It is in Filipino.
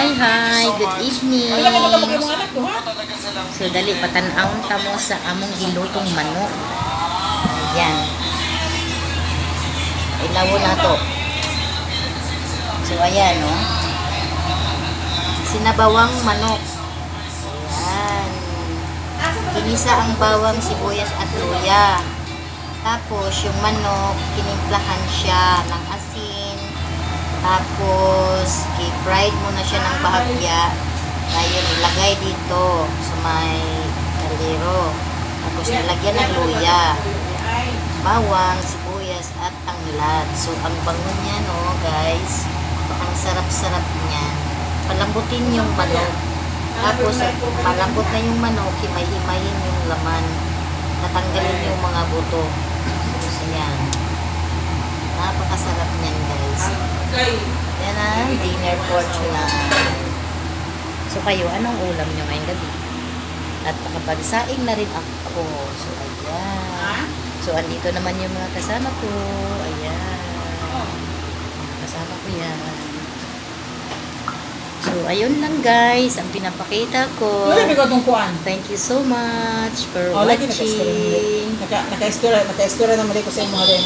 Hi, hi. Good evening. So, dali, patanawon ta mo sa among gilutong manok. Ayan. Ilawo na to. So, ayan, no? Sinabawang manok. Ayan. Kinisa ang bawang, sibuyas at luya. Tapos, yung manok, kinimplahan siya ng asin. Tapos, i-fried mo na siya ng bahagya. Ngayon, ilagay dito sa may kaldero. Tapos, nilagyan ng luya, bawang, sibuyas, at tanglad. So, ang bango niya, no, guys. Ang sarap-sarap niya. Palambutin yung manok. Tapos, malambot na yung manok, himay-himayin yung laman. Tatanggalin yung mga buto. So, yan. Napakasarap niyan, guys. Yan ang dinner for tonight. So kayo, anong ulam nyo ngayong gabi? At nakapagsaing na rin ako. So ayan. So andito naman yung mga kasama ko. Ayan. Mga Kasama ko yan. So ayun lang guys, ang pinapakita ko. Thank you so much for Oh, watching. Naka, naka-story, naka-story naman ko sa mga mga